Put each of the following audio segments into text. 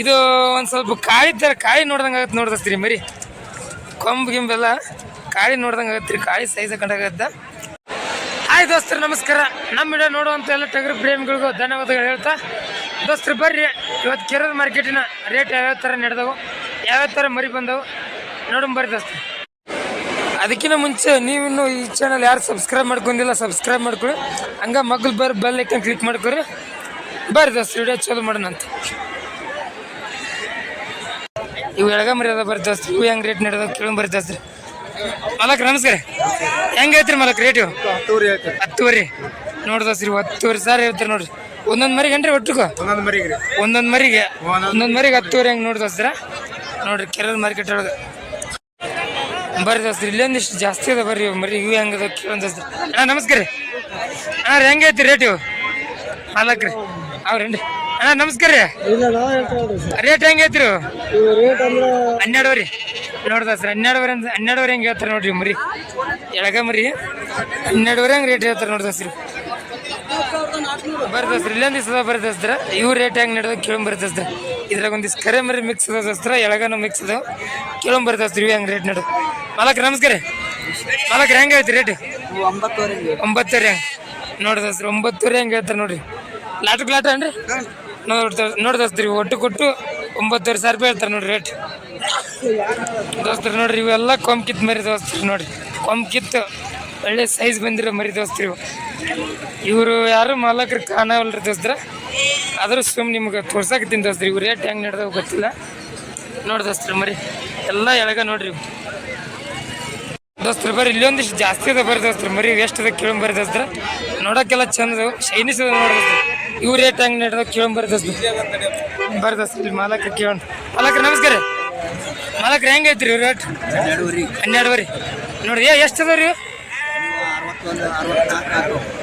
ಇದು ಒಂದು ಸ್ವಲ್ಪ ಕಾಳಿ ಥರ ಕಾಳಿ ನೋಡ್ದಂಗೆ ಆಗತ್ತೆ ನೋಡ್ದಸ್ತ್ರಿ ಮರಿ. ಕೊಂಬು ಗಿಂಬೆಲ್ಲ ಕಾಳಿ ನೋಡ್ದಂಗೆ ಆಗತ್ತೆ ಕಾಳಿ ಸೈಜ್ ಕಂಡಾಗತ್ತ ಹಾಯ್ ದೋಸ್ತರು, ನಮಸ್ಕಾರ. ನಮ್ಮ ವಿಡಿಯೋ ನೋಡುವಂಥ ಎಲ್ಲ ಟಗರು ಪ್ರೇಮಿಗಳಿಗೂ ಧನ್ಯವಾದಗಳು ಹೇಳ್ತಾ. ದೋಸ್ತರು, ಬರ್ರಿ. ಇವತ್ತು ಕೆರೆ ಮಾರ್ಕೆಟಿನ ರೇಟ್ ಯಾವ್ಯಾವ ಥರ ನಡೆದವು, ಯಾವ್ಯಾವ ಥರ ಮರಿ ಬಂದವು ನೋಡೋಣ ಬರ್ರಿ ದೋಸ್ತರು. ಅದಕ್ಕಿಂತ ಮುಂಚೆ ನೀವಿನ್ನು ಈ ಚಾನಲ್ ಯಾರು ಸಬ್ಸ್ಕ್ರೈಬ್ ಮಾಡ್ಕೊಂಡಿಲ್ಲ ಸಬ್ಸ್ಕ್ರೈಬ್ ಮಾಡ್ಕೊಳ್ಳಿ ಹಂಗೆ ಮಗ್ಳು ಬರ್ ಬೆಲ್ ಐಕನ್ ಕ್ಲಿಕ್ ಮಾಡ್ಕೊರಿ ಬರ್ರಿ ದೋಸ್ತ ವಿಡಿಯೋ ಚಲೋ ಮಾಡೋಣ ಅಂತ ಇವು ಎಳಗ ಮರಿ ಅದ ಬರ್ರಿ ದೋಸ್ತರು ಇವು ಹೆಂಗೆ ರೇಟ್ ನಡೆದ ಕೇಳ ಬರ್ತಾಸ್ತ್ರಿ ಮಲಕ್ ನಮಸ್ಕಾರ. ಹೆಂಗೆ ಐತ್ರಿ ಮಲಕ್ ರೇಟ್ ಇವು? ಹತ್ತುವರೆ. ನೋಡಿ ದೋಸ್ತ್ರಿ ಹತ್ತುವರೆ ಸಾರಿ ಹೇಳ್ತಾರೆ ನೋಡ್ರಿ. ಒಂದೊಂದು ಮರಿಗೆ ಏನ್ರಿ ಒಟ್ಟಿಗೂ ಒಂದೊಂದು ಮರಿಗೆ ಒಂದೊಂದು ಮರಿಗೆ. ಒಂದೊಂದು ಮರಿಗೆ ಹತ್ತುವರೆ ಹೆಂಗೆ ನೋಡಿ ದೋಸ್ತರ? ನೋಡ್ರಿ ಕೆರದ ಮಾರ್ಕೆಟ್ ಒಳಗೆ. ಬರ್ರಿ ದೋಸ್ತ್ರಿ ಇಲ್ಲೊಂದಿಷ್ಟು ಜಾಸ್ತಿ ಅದ ಬರ್ರಿ ಮರಿ ಇವು ಹೆಂಗದ ಕೇಳೋಣ ದೋಸ್ತ್ರಿ. ಅಣ್ಣ ನಮಸ್ಕಾರ. ರೀ ಅಣ್ಣ ರೀ ಹೆಂಗೆ ಐತಿ ರೇಟ್ ಇವು? ಮಾಲಕ್ರಿ. ಅವ್ರೇನ್ರಿ? ಅಣ್ಣ ನಮಸ್ಕಾರ ರೀ. ರೇಟ್ ಹೆಂಗೆ ಐತ್ರಿ ಹನ್ನೆರಡುವರೆ. ನೋಡ್ದ ಸರ್ ಹನ್ನೆರಡುವರೆ ಹನ್ನೆರಡುವರೆ ಹೆಂಗೆ ಹೇಳ್ತಾರೆ ನೋಡ್ರಿ ಮರಿ. ಎಳಗ ಮರಿ. ಹನ್ನೆರಡುವರೆ ಹೆಂಗೆ ರೇಟ್ ಹೇಳ್ತಾರೆ ನೋಡ್ದ ಸರ್. ಬರ್ತಸ್ತ್ರ ಇಲ್ಲೊಂದು ದಿವಸ ಬರ್ತಸ್ತ್ರ ಇವು ರೇಟ್ ಹೆಂಗೆ ನಡೆದ ಕೇಳೊಂಬ ಬರ್ತಸ್ತ್ರ ಇದ್ರಾಗ ಒಂದಿಷ್ಟು ಕರೆ ಮರಿ ಮಿಕ್ಸ್ ಅದ ಎಳಗನು ಎಳಗನ ಮಿಕ್ಸ್ ಅದಾವ. ಕೇಳೊಂಬ ಬರ್ತಸ್ತ್ರ ಇವು ಹೆಂಗೆ ರೇಟ್ ನಡು ಮಾಲಕ್ ನಮಸ್ಕಾರ ಮಾಲಕ್ ಹೆಂಗೆ ಐತಿ ರೇಟ್ ಒಂಬತ್ತುವರೆ ಒಂಬತ್ತುವರೆ ನೋಡ್ದ ಸರ್ ಒಂಬತ್ತುವರೆ ಹೆಂಗೆ ಹೇಳ್ತಾರೆ ನೋಡ್ರಿ. ಲಾಟಕ್ಕೆ ಲಾಟ ಅನ್ರಿ ನೋಡ್ತಾ ನೋಡ್ದಸ್ತ್ರಿ ಒಟ್ಟು ಕೊಟ್ಟು ಒಂಬತ್ತುವರೆ ಸಾವಿರ ರೂಪಾಯಿ ಹೇಳ್ತಾರೆ ನೋಡಿ ರೇಟ್ ದೋಸ್ತರು ನೋಡ್ರಿ, ಇವೆಲ್ಲ ಕೊಂಬ್ ಕಿತ್ತು ಮರಿ ದೋಸ್ತರು ನೋಡ್ರಿ. ಕೊಂಬ್ ಕಿತ್ತು, ಒಳ್ಳೆ ಸೈಜ್ ಬಂದಿರೋ ಮರಿ ದೋಸ್ತರು ಇವು. ಇವರು ಯಾರು ಮಾಲಕರು ಕಾಣವಲ್ರಿ ದೋಸ್ತರ. ಆದರೂ ಸುಮ್ ನಿಮ್ಗೆ ತೋರ್ಸಾಕತ್ತೀನಿ ದೋಸ್ತ್ರಿ ಇವು ರೇಟ್ ಹೆಂಗೆ ನಡೆದವು ಗೊತ್ತಿಲ್ಲ. ನೋಡಿ ದೋಸ್ತರು ಮರಿ, ಎಲ್ಲ ಎಳಗ ನೋಡ್ರಿ ದೋಸ್ತರು ಬರ್ರಿ, ಇಲ್ಲೊಂದಿಷ್ಟು ಜಾಸ್ತಿ ಅದ ಬರ್ರಿ ದೋಸ್ತರು ಮರಿ ಎಷ್ಟು ಅದ ಕೇಳಿ ಬರ್ರಿ ದೋಸ್ತರ. ನೋಡೋಕ್ಕೆಲ್ಲ ಚಂದ ಶೈನಿಸ್ ಅದ ನೋಡಿ ದೋಸ್ತರು. ಇವು ರೇಟ್ ಹೆಂಗೆ ನಡೆದ ಕೇಳಂಬ ಬರ್ದಸ್ತು ಬರ್ದಸ್ತು ಇಲ್ಲಿ ಮಾಲಕ ಕೇಳೋಣ ಮಾಲಕ್ರ ನಮಸ್ಕಾರ. ಮಾಲಕ್ರ ಹೆಂಗೆ ಐತ್ರಿ ರೇಟ್ ಹನ್ನೆರಡುವರೆ. ನೋಡಿ ಏ ಎಷ್ಟು ಅದಾವ ರೀ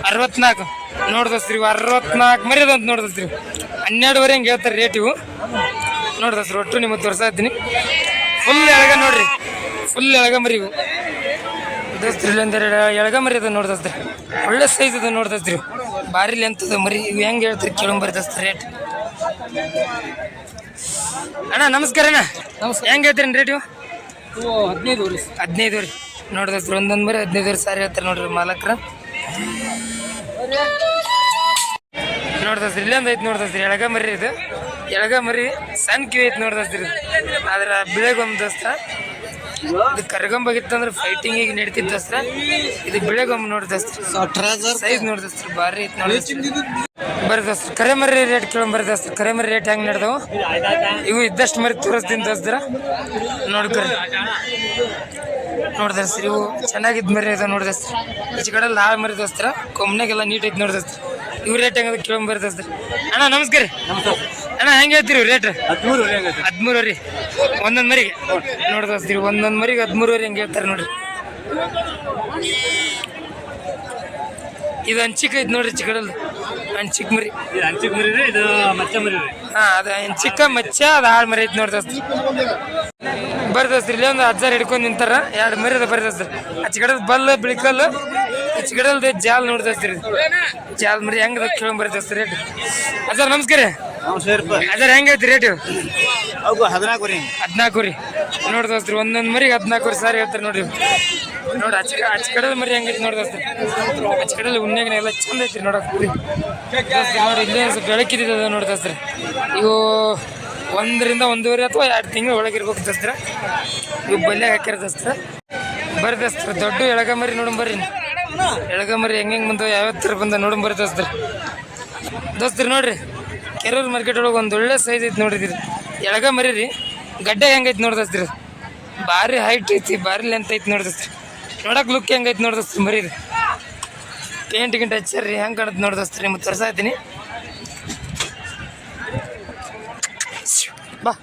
ಅರವತ್ನಾಲ್ಕು. ನೋಡ್ದಸ್ರಿ ಇವು ಅರವತ್ನಾಲ್ಕು. ಮರಿ ಅದ ಅಂತ ನೋಡ್ದಸ್ರಿ ಹನ್ನೆರಡುವರೆ ಹಂಗೆ ಹೇಳ್ತಾರೆ ರೇಟ್ ಇವು? ನೋಡ್ದಸ್ರಿ ಒಟ್ಟು ನಿಮಗೆ ತೋರಿಸ್ತಾ ಇದ್ದೀನಿ. ಫುಲ್ ಎಳಗ ನೋಡ್ರಿ. ಫುಲ್ ಎಳಗ ಮರಿ ಇವು. ದೋಸ್ತ್ರಿ ಎಳಗ ಮರಿ ಅದ ನೋಡ್ದಸ್ರಿ ಒಳ್ಳೆ ಸೈಜ್ ಅದ ನೋಡ್ದಸ್ರಿ ಭಾರಿ ಲೆಂತ್ ಅದ ಮರಿ ಇವು ಹೆಂಗೆ ಹೇಳ್ತಾರೆ ಕೇಳಂಬ ಬರ್ತಸ್ರಿ ರೇಟ್ ಅಣ್ಣ ನಮಸ್ಕಾರ ಅಣ್ಣ. ನಮಸ್ಕಾರ. ಹೆಂಗೆ ಹೇಳ್ತೀರಿ ರೇಟ್ ಇವು? ಹದಿನೈದು ರೀ. ಹದಿನೈದು ರೀ. ನೋಡಿದ್ರೆ ಒಂದೊಂದು ಮರಿ ಹದಿನೈದು ರೀ ಸಾರಿ ಹೇಳ್ತಾರೆ ನೋಡ್ರಿ ಮಾಲಕ್ರ. ನೋಡ್ದಸ್ರಿ ಇಲ್ಲೊಂದು ಐತಿ ನೋಡ್ದಸ್ರಿ ಎಳಗ ಮರಿ ಇದು. ಎಳಗ ಮರಿ ಸಣ್ಣ ಕಿವಿ ಐತಿ ನೋಡ್ದಸ್ರಿ ಅದ್ರ ಬಿಳೆಗೊಮ್ಮ ದೋಸ್ತ ಇದು ಕರ್ಗಂಬಾಗಿತ್ತಂದ್ರೆ ಫೈಟಿಂಗ್ ಈಗ ನಡೀತಿತ್ತು ಸರ್ ಇದು ಬಿಳೆಗೊಮ್ಮ ನೋಡ್ದಸ್ರಿ ಟ್ರೇಸರ್ ಸೈಜ್ ನೋಡ್ದಸ್ರಿ ಭಾರಿ ಬರ್ರಿ ದೋಸ್ತ ಕರೆ ಮರಿ ರೇಟ್ ಕೇಳೋ ಬರ್ದಸ್ತ್ರ ದೋಸ್ತ ಕರೆ ಮರಿ ರೇಟ್ ಹೆಂಗ್ ನಡೆದವು? ಇವು ಇದ್ದಷ್ಟು ಮರಿ ತೋರಿಸ್ತೀನಿ ದೋಸ್ತರ ನೋಡ್ಕರಿ ನೋಡ್ದಸ್ತ್ರ ಇವು ಚೆನ್ನಾಗಿದ್ ಮರಿ ಅದ ನೋಡ್ದಸ್ತ್ರ ಈಚೆ ಕಡೆ ಲಾಳ್ ಮರಿ ದೋಸ್ತರ ಕೊಮ್ಮನೆಗೆಲ್ಲ ನೀಟ್ ಐತಿ ನೋಡ್ದಸ್ರಿ ಇವು ರೇಟ್ ಹೆಂಗದ ಬರ್ರಿ ದೋಸ್ತರ ಅಣ್ಣ, ನಮಸ್ಕಾರ ರೀ. ಅಣ್ಣ, ಹೆಂಗೆ ಹೇಳ್ತೀರಿ ರೇಟ್? ಹದಿಮೂರು ರೀ. ಒಂದೊಂದು ಮರಿಗೆ. ನೋಡ್ದಸ್ರಿ ಒಂದೊಂದು ಮರಿಗೆ ಹದಿಮೂರು ಹೆಂಗೆ ಹೇಳ್ತಾರೆ ನೋಡ್ರಿ. ಇದು ಹಂಚಿಕ ಐತೆ ನೋಡ್ರಿ ಚಿಕ್ಕಡಲ್ ಹಂಚಿಕ್ ಮರಿ ಹಂಚಿಕ್ ಮರಿ. ರೀ ಇದು ಮಚ್ಚ ಮರಿ ಹಾ, ಅದು ಚಿಕ್ಕ ಮಚ್ಚ, ಅದು ಆಳು ಮರಿ ಐತಿ ನೋಡ್ದಸ್ರಿ ಬರ್ದಸ್ತ್ರಿ ಇಲ್ಲೇ ಒಂದು ಹಜಾರ್ ಹಿಡ್ಕೊಂಡು ನಿಂತಾರ. ಎರಡು ಮರಿ ಅದ ಬರ್ದಸ್ತ್ರಿ ಆಚೆ ಕಡೆ ಬಲ್ ಬಿಳಿಕಲ್ಲು ಕಡೆ ಜಾಲ್ ನೋಡ್ದಸ್ರಿ ಜಾಲ್ ಮರಿ ಹೆಂಗ್ ಕೇಳಂಗ್ ಬರ್ತಸ್ರಿ ರೇಟ್ ಅದರ ನಮಸ್ಕಾರ ರೀ ನಮಸ್ಕಾರ. ಐತಿ ರೇಟ್ ಹದಿನಾಲ್ಕು ರೀ ಹದಿನಾಲ್ಕು ರೀ. ನೋಡ್ದಸ್ರಿ ಒಂದೊಂದು ಮರಿಗೆ ಹದಿನಾಲ್ಕು ರೀ ಸಾರಿ ಹೇಳ್ತಾರೆ ನೋಡ್ರಿ. ನೋಡಿ ಅಚ್ಚ ಕಡೆ ಮರಿ ಹೆಂಗೈತಿ ನೋಡ್ದಸ್ರಿ ಆಚೆ ಕಡೆ ಉಣ್ಣೆಗಿನ ಎಲ್ಲ ಚಂದ ಕುರಿ ದೋಸ್ತ್ರಿ ನೋಡಿ ಇಲ್ಲೇ ಸ್ವಲ್ಪ ಬೆಳಕಿದ ನೋಡ್ದಸ್ರಿ ಇವು ಒಂದರಿಂದ ಒಂದೂವರೆ ಅಥವಾ ಎರಡು ತಿಂಗಳು ಒಳಗೆ ಇರ್ಬೇಕು ದಸ್ತ್ರ ಇವು ಬಲ್ಯಾಗ ಹಾಕಿರೋ ದಸ್ತ್ರ ಬರ್ರಿ ದಸ್ತ್ರ ದೊಡ್ಡ ಎಳಗ ಮರಿ ನೋಡಮ್ ಬರ್ರಿ ಎಳಗ ಮರಿ ಹೆಂಗೆ ಹೆಂಗೆ ಬಂದವು ಯಾವ್ಯಾವ ಥರ ಬಂದ ನೋಡಿ ಬರ್ರಿ ದೋಸ್ತ್ರ. ದೋಸ್ತ್ರಿ ನೋಡ್ರಿ, ಕೆರೂರು ಮಾರ್ಕೆಟ್ ಒಳಗೆ ಒಂದು ಒಳ್ಳೆ ಸೈಜ್ ಐತಿ ನೋಡಿದ್ರಿ ಎಳಗ ಮರಿ ರೀ, ಗಡ್ಡೆ ಹೆಂಗೈತಿ ನೋಡ್ದಸ್ತ್ರಿ ಭಾರಿ ಹೈಟ್ ಐತಿ, ಭಾರಿ ಲೆಂತ್ ಐತಿ ನೋಡ್ದಸ್ತ್ರಿ ನೋಡಕ್ಕೆ ಲುಕ್ ಹೆಂಗೈತಿ ನೋಡ್ದಸ್ತ್ರಿ ಮರಿ ರೀ ಪೇಂಟ್ ಗಿಂಟ್ ಹಚ್ಚಾರಿ ಹೆಂಗೆ ಕಾಣುತ್ತೆ ನೋಡ್ದಸ್ತ್ರಿ ನಿಮ್ಗೆ ತೋರ್ಸಾ ಇದ್ದೀನಿ ಬಾ.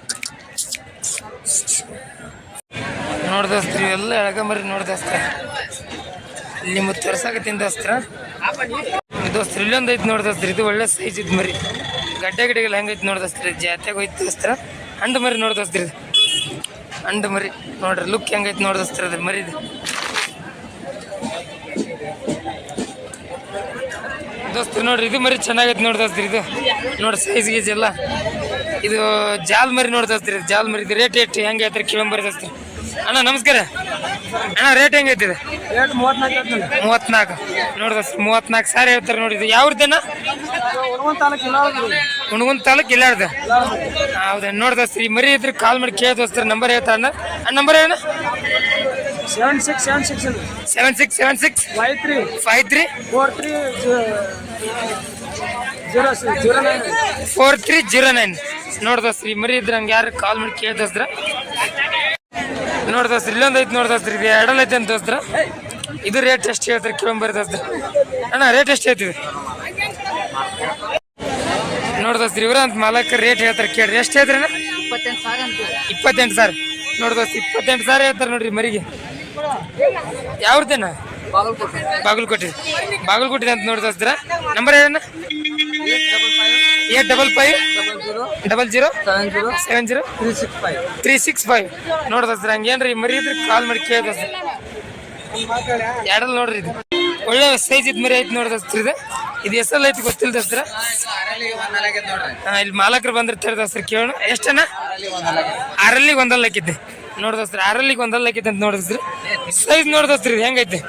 ನೋಡ್ದಸ್ತ್ರಿ ಎಲ್ಲ ಎಳಗ ಮರಿ ನೋಡ್ದಸ್ತ್ರ ನಿಮ್ಗೆ ತೋರ್ಸಾಕತ್ತೀನಿ ದೋಸ್ತ್ರ? ದೋಸ್ತ್ರ ಇಲ್ಲೊಂದು ಐತಿ ದೋಸ್ತ್ರ, ಇದು ಒಳ್ಳೆ ಸೈಜ್ ಇದ್ ಮರಿ. ಗಡ್ಡೆ ಗಿಡ್ಡೆಗೆಲ್ಲ ಹೆಂಗೈತಿ ನೋಡ್ದಸ್ತ್ರಿ ಜಾತ್ಯಾಗ ಹೋಯ್ತು ದೋಸ್ತ್ರ. ಹಂಡ ಮರಿ ನೋಡ್ದಸ್ತ್ರಿ ಇದು. ಹಂಡು ಮರಿ ನೋಡ್ರಿ ಲುಕ್ ಹೆಂಗೈತಿ ದೋಸ್ತ್ರ ಅದ್ರ ಮರಿದು ದೋಸ್ತ್ರ ನೋಡ್ರಿ, ಇದು ಮರಿ ಚೆನ್ನಾಗೈತಿ ನೋಡ್ದಸ್ತ್ರಿ ಇದು. ನೋಡಿ ಸೈಜ್ ಗೀಜ್ ಎಲ್ಲ. ಇದು ಜಾಲ್ ಮರಿ ನೋಡಿ ದೋಸ್ತ್ರಿ ಜಾಲ್ ಮರಿ ಇದು. ರೇಟ್ ಎಷ್ಟು, ಹೆಂಗೆ ಐತ್ರಿ ಕಿಲಂಬರಿ ದೋಸ್ತ್ರಿ? ಅಣ್ಣ ನಮಸ್ಕಾರ. ಅಣ್ಣ ರೇಟ್ ಹೆಂಗೈತಿದೆ ಮೂವತ್ನಾಲ್ಕು ಮೂವತ್ನಾಲ್ಕು. ನೋಡಿ ದೋಸ್ತ್ರಿ ಮೂವತ್ನಾಲ್ಕು ಸಾರಿ ಹೇಳ್ತಾರೆ ನೋಡಿ ಇದು. ಯಾವ್ದನ್ನ ಹುಡುಗನ್ ತಾಲೂಕು ಇಲ್ಲ ಹುಣಗುನ್ ತಾಲೂಕ್ ಇಲ್ಲಾರ್ದ ಹೌದಾ ನೋಡಿ ದೋಸ್ತ್ರಿ ಈ ಮರಿ ಇದ್ರೆ ಕಾಲ್ ಮಾಡಿ ಕೇಳಿ ದೋಸ್ತ್ರಿ ನಂಬರ್ ಹೇಳ್ತಾರ ಆ ನಂಬರ್ ಏನು seven six seven six seven six seven six five three five three four three zero zero nine four three zero nine ನೋಡ್ದ ಶ್ರೀ ಈ ಮರಿ ಇದ್ರೆ ಹಂಗೆ ಯಾರು ಕಾಲ್ ಮಾಡಿ ಕೇಳಿ ದೋಸ್ತ್ರ. ನೋಡಿ ದೋಸ್ತ್ರಿ, ಇಲ್ಲೊಂದು ಐತೆ ನೋಡಿ ದೋಸ್ತ್ರಿ, ಇದು ಎರಡಲ್ಲ ಐತೆ ಅಂತ ದೋಸ್ತ್ರ. ಇದು ರೇಟ್ ಎಷ್ಟು ಹೇಳ್ತಾರೆ ಕಿಲಂಬರಿ ದೋಸ್ತ್ರ. ಅಣ್ಣ ರೇಟ್ ಎಷ್ಟು ಹೇಳ್ತೀವಿ ನೋಡಿ ದೋಸ್ತ್ರಿ, ಇವ್ರ ಅಂತ ಮಾಲಕ ರೇಟ್ ಹೇಳ್ತಾರೆ ಕೇಳ್ರಿ. ಎಷ್ಟು ಹೇಳ್ತಾರೆ ಇಪ್ಪತ್ತೆಂಟು ಸಾವಿರ ನೋಡಿ ದೋಸ್ತ್ ಇಪ್ಪತ್ತೆಂಟು ಸಾವಿರ ಹೇಳ್ತಾರೆ ನೋಡ್ರಿ ಮರಿಗೆ. ಯಾವ್ದೇನ ಬಾಗಲಕೋಟೆ. ಬಾಗಲಕೋಟೆ ಅಂತ ನೋಡಿ ದೋಸ್ತ್ರ. ನಂಬರ್ ಏನ eight double five. Double zero seven zero seven zero three six five three six five ನೋಡಿ ದೋಸ್ತ್ರ ಹಂಗೇನ್ರಿ ಮರಿ ಇದ್ರೆ ಕಾಲ್ ಮಾಡಿ ಕೇಳ್ದ ಸರ್. ಎರಡಲ್ಲಿ ನೋಡ್ರಿ ಇದು. ಒಳ್ಳೆ ಸೈಜ್ ಇದ್ ಮರಿ ಐತಿ ನೋಡ್ದ ಸರ್ ಇದು. ಇದು ಎಷ್ಟಲ್ಲಿ ಐತಿ ಗೊತ್ತಿಲ್ಲ ಸರ್? ಇಲ್ಲಿ ಮಾಲಕರು ಬಂದಿರ್ತಾರೆ ಸರ್ ಕೇಳೋಣ. ಎಷ್ಟನ ಆರಲ್ಲಿ ಒಂದಲ್ಲಿ ಹಾಕಿದ್ದೆ. ನೋಡಿ ಸರ್ ಆರಲ್ಲಿ ಒಂದಲ್ಲಿ ಹಾಕಿದ್ದೆ ಅಂತ ನೋಡಿದ್ರಿ ಸೈಜ್ ನೋಡಿ ಸರ್ ಇದು ಹೆಂಗೈತೆ?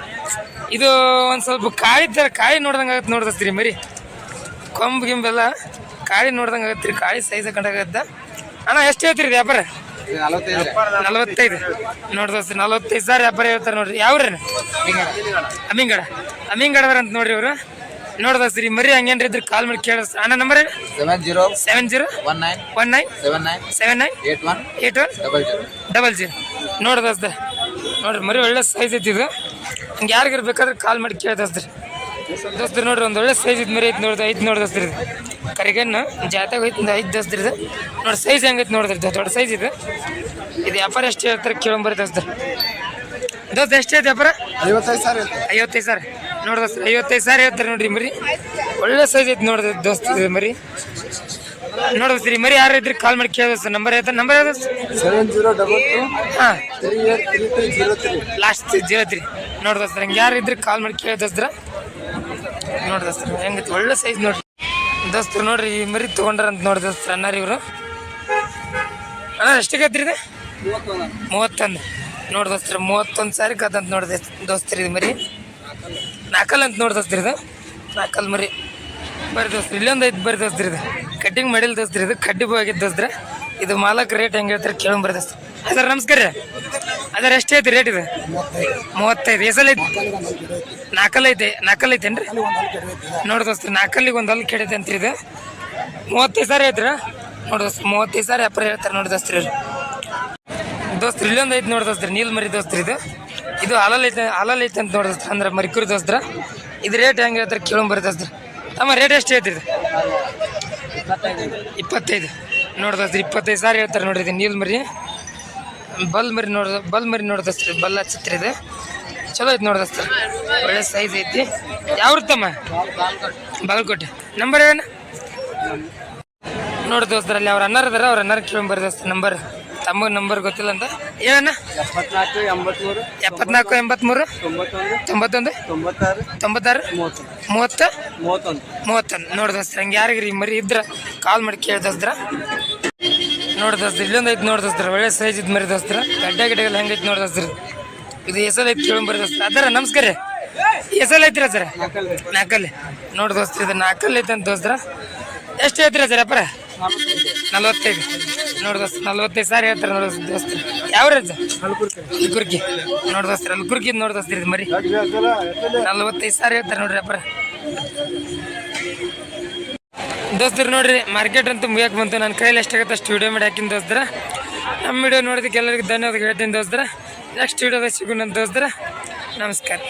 ಇದು ಒಂದು ಸ್ವಲ್ಪ ಕಾಯಿ ಥರ ಕಾಯಿ ನೋಡ್ದಂಗೆ ಆಗತ್ತೆ ನೋಡಿ ದೋಸ್ತ್ರಿ ಮರಿ. ಕೊಂಬು ಗಿಂಬೆಲ್ಲ ಕಾಳಿ ನೋಡ್ದಂಗೆ ಆಗತ್ತೆ ರೀ ಕಾಳಿ ಸೈಜ್ ಕಂಡಾಗತ್ತ ಅಣ್ಣ ಎಷ್ಟು ಹೇಳ್ತೀರಿ ವ್ಯಾಪಾರ? ನಲವತ್ತೈದು. ನೋಡಿ ದೋಸ್ತ್ರಿ ನಲವತ್ತೈದು ಸಾವಿರ ವ್ಯಾಪಾರ ಹೇಳ್ತಾರೆ ನೋಡ್ರಿ. ಯಾವ್ರಿ ಅಮಿಂಗಡ ಅಮಿಂಗಡವ್ರ ಅಂತ ನೋಡ್ರಿ ಇವರು. ನೋಡಿ ಸರಿ ಮರಿ ಹಂಗೇನ್ರಿ ಇದ್ರೆ ಕಾಲ್ ಮಾಡಿ ಕೇಳ ಅಣ್ಣ number seven zero seven zero one nine one nine seven nine seven nine eight one eight one double zero double zero ನೋಡ್ರಿ ಮರಿ ಒಳ್ಳೆ ಸೈಜ್ ಐತಿ ಇದು. ಹಂಗೆ ಯಾರಿಗಾರು ಬೇಕಾದ್ರೆ ಕಾಲ್ ಮಾಡಿ ಕೇಳಿ ದೋಸ್ತ್ರಿ ನೋಡ್ರಿ ಒಂದು ಒಳ್ಳೆ ಸೈಜ್ ಇದ್ಮೇಲೆ ಮರಿ ಐತಿ ಐದು ಐತಿ ನೋಡಿ ದೋಸ್ತ್ರಿ ಕರಿಗನ್ನು ಜಾತಾಗ ಹೋಯ್ತು ಐದು ದೋಸ್ತ್ರಿ ಇದು ನೋಡಿ ಸೈಜ್ ಹೆಂಗೈತೆ ನೋಡಿದ್ರಿ ದೊಡ್ಡ ಸೈಜ್ ಇದು. ಇದು ವ್ಯಾಪಾರ ಎಷ್ಟು ಹೇಳ್ತಾರೆ ಕೇಳಂಬರಿ ದೋಸ್ತ ದೋಸ್ತ ಎಷ್ಟು ಐತೆ ವ್ಯಾಪಾರ? ಐವತ್ತೈದು ಸಾವಿರ ಐವತ್ತೈದು ಸಾವಿರ. ನೋಡಿ ದೋಸ್ತ ಐವತ್ತೈದು ಸಾವಿರ ಹೇಳ್ತಾರೆ ನೋಡ್ರಿ ಮರಿ. ಒಳ್ಳೆ ಸೈಜ್ ಐತೆ ನೋಡ್ರಿ ದೋಸ್ತ ಇದು ಮರಿ. ನೋಡ್ರಿ ಮರಿ ಯಾರು ಇದ್ರಿ ಕಾಲ್ ಮಾಡಿ ಕೇಳಿ ದೋಸ್ತ ನಂಬರ್ ಐತೆ ನಂಬರ್ ಯಾವ್ದು ಸೆವೆನ್ ಜೀರೋ ಡಬಲ್ ಟು ಹಾಂ. ಲಾಸ್ಟ್ ಜೀರೋ ತ್ರೀ ನೋಡಿ ದೋಸ್ತರ ಹಂಗೆ ಯಾರು ಇದ್ರೆ ಕಾಲ್ ಮಾಡಿ ಕೇಳಿ ದೋಸ್ತರ. ನೋಡಿ ದೋಸ್ತರ ಹೆಂಗೈತಿ? ಒಳ್ಳೆ ಸೈಜ್ ನೋಡ್ರಿ. ದೋಸ್ತರು ನೋಡ್ರಿ, ಈ ಮರಿ ತಗೊಂಡ್ರ ಅಂತ ನೋಡಿ ದೋಸ್ತರ ಅಣ್ಣಾರಿ ಇವರು. ಅಣ್ಣ ಐತ್ರಿ ಇದು? ಮೂವತ್ತೊಂದು. ನೋಡಿ ದೋಸ್ತರ ಮೂವತ್ತೊಂದು ಸಾರಿ ಕದಂತ ನೋಡಿದೆ ದೋಸ್ತರಿ ಇದು ಮರಿ. ನಾಕಲ್ ಅಂತ ನೋಡಿ ದೋಸ್ತರ ಇದು. ನಾಕಲ್ ಮರಿ. ಬರ್ರಿ ದೋಸ್ತ್ರಿ ಇಲ್ಲೊಂದು ಐದು ಬರ್ರಿ ದೋಸ್ತ್ರಿ ಇದು. ಕಟ್ಟಿಂಗ್ ಮಾಡಿಲ್ಲ ದೋಸ್ತ್ರಿ ಇದು. ಕಡ್ಡಿ ಹೋಗಿದ್ದು ದೋಸ್ತ್ರ ಇದು ಮಾಲಕ್ ರೇಟ್ ಹೆಂಗೆ ಹೇಳ್ತಾರೆ ಕೇಳಂಬರಿ ದೋಸ್ತ. ಅದರ ನಮಸ್ಕಾರ ರೀ. ಅದರ ಎಷ್ಟು ಐತಿ ರೇಟ್ ಇದು? ಮೂವತ್ತೈದು. ಎಸಲ್ ಐತಿ ನಾಲ್ಕಲ್ ಐತೆ ನಾಲ್ಕಲ್ ಐತೇನ್ರಿ? ದೋಸ್ತ ನಾಲ್ಕಲ್ಲಿಗೆ ಒಂದು ಹಲ್ಲು ಕೆಡೈತೆ ಅಂತ ಇದು. ಮೂವತ್ತೈದು ಸಾವಿರ ಐತ್ರ. ನೋಡಿ ದೋಸ್ತ, ಮೂವತ್ತೈದು ಸಾವಿರ ವ್ಯಾಪಾರ ಹೇಳ್ತಾರೆ ನೋಡಿ ದೋಸ್ತ್ರಿ ದೋಸ್ತ್ ದೋಸ್ತ್ರಿ ಇಲ್ಲೊಂದು ಐತೆ ನೋಡಿ ದೋಸ್ತ್ರಿ, ನೀಲ್ ಮರಿ ದೋಸ್ತ್ರಿ ಇದು. ಇದು ಹಾಲಲ್ಲಿ ಐತೆ ಹಾಲಲ್ಲಿ ಐತೆ ಅಂತ ನೋಡಿ ದೋಸ್ತ್ರ, ಅಂದ್ರೆ ಮರಿಕುರಿ ದೋಸ್ತ್ರ. ಇದು ರೇಟ್ ಹೆಂಗೆ ಹೇಳ್ತಾರೆ ಕೇಳಂಬರಿ ದೋಸ್ತ್ರ. ತಮ್ಮ ರೇಟ್ ಎಷ್ಟು ಐತ್ರಿ ಇದು? ಇಪ್ಪತ್ತೈದು. ನೋಡಿ ದೋಸ್ತ್ರಿ, ಇಪ್ಪತ್ತೈದು ಸಾವಿರ ಹೇಳ್ತಾರೆ ನೋಡ್ರಿ ನೀಲ್ ಮರಿ. ಬಲ್ ಮರಿ ನೋಡ್ದ ಬಲ್ ಮರಿ ನೋಡ್ದಸ್ತ್ರಿ ಬಲ್ಲ ಚಿತ್ರ ಇದು. ಚಲೋ ಐತಿ ನೋಡಿದಸ್ತ್ರಿ ಒಳ್ಳೆ ಸೈಜ್ ಐತಿ. ಯಾವ ತಮ್ಮ? ಬಾಗಲಕೋಟೆ. ನಂಬರ್ ಏನ ನೋಡಿ ದೋಸ್ತರ ಅಲ್ಲಿ ಅವ್ರ ಅನ್ನಾರ ಅದಾರ ಅವ್ರ ಅನ್ನಾರ ಕೇಳಿ ದೋಸ್ತ ನಂಬರ್ ತಮ್ಮ ನಂಬರ್ ಗೊತ್ತಿಲ್ಲ ಅಂತ. ಏನ ಎಪ್ಪತ್ನಾಲ್ಕು ಎಂಬತ್ಮೂರು. ಎಪ್ಪತ್ನಾಲ್ಕು ಎಂಬತ್ಮೂರು? ತೊಂಬತ್ತೊಂದು. ತೊಂಬತ್ತಾರು. ತೊಂಬತ್ತಾರು? ಮೂವತ್ತು ಮೂವತ್ತ? ಮೂವತ್ತೊಂದು. ಮೂವತ್ತೊಂದು. ನೋಡಿ ದೋಸ್ತರ ಹಂಗೆ ಯಾರಿಗ್ರಿ ಮರಿ ಇದ್ರ ಕಾಲ್ ಮಾಡಿ ಕೇಳಿ ದೋಸ್ತರ. ನೋಡಿ ದೋಸ್ತ ಇಲ್ಲೊಂದು ಐತಿ ನೋಡಿ ದೋಸ್ತರ ಒಳ್ಳೆ ಸೈಜ್ ಇದ್ ಮರಿ ದೋಸ್ತರ. ಗಡ್ಡೆ ಗಡ್ಡೆಗಳು ಹೆಂಗೈತಿ ನೋಡಿ ದೋಸ್ತರ. ಇದು ಹೆಸರು ಐತಿ ಕೇಳಿ ಬರ್ರಿ ದೋಸ್ತ ಅದರ ನಮಸ್ಕಾರ ರೀ. ಎಸಲ್ ಐತ್ರಿ ಸರ? ನಾಲ್ಕಲ್ಲಿ ನೋಡಿ ದೋಸ್ತ ಇದು ನಾಲ್ಕಲ್ಲಿ ಐತೆ ಅಂತ ದೋಸ್ತರ. ಎಷ್ಟು ಐತ್ರಿ ಸರ್ ಅಪ್ಪರ? ನಲ್ವತ್ತೈದು. ನೋಡಿ ದೋಸ್ತ ನಲ್ವತ್ತೈದು ಸಾರಿ ಹೇಳ್ತಾರೆ ನೋಡಿ ದೋಸ್ತ ಯಾವ ರೇಟ್ ಅಲ್ಕುರ್ಕಿ ನೋಡಿ ದೋಸ್ತರ ಅಲ್ಕುರ್ಕಿ ನೋಡಿ ದೋಸ್ತ ಇದು ಮರಿ. ನಲ್ವತ್ತೈದು ಸಾರಿ ಹೇಳ್ತಾರೆ ನೋಡ್ರಿ ಅಪ್ಪರ. ದೋಸ್ತರು ನೋಡ್ರಿ ಮಾರ್ಕೆಟ್ ಅಂತ ಮುಗಿಯಕ್ಕೆ ಬಂತು. ನನ್ನ ಕೈಯಲ್ಲಿ ಎಷ್ಟಾಗುತ್ತೆ ಅಷ್ಟು ವಿಡಿಯೋ ಮಾಡಿ ಹಾಕಿನ ದೋಸ್ತರ. ನಮ್ಮ ವಿಡಿಯೋ ನೋಡೋದಕ್ಕೆ ಎಲ್ಲರಿಗೂ ಧನ್ಯವಾದ ಹೇಳ್ತೀನಿ ದೋಸ್ತರ. ನೆಕ್ಸ್ಟ್ ವಿಡಿಯೋದಾಗ ಸಿಗೋಣ ದೋಸ್ತರ. ನಮಸ್ಕಾರ.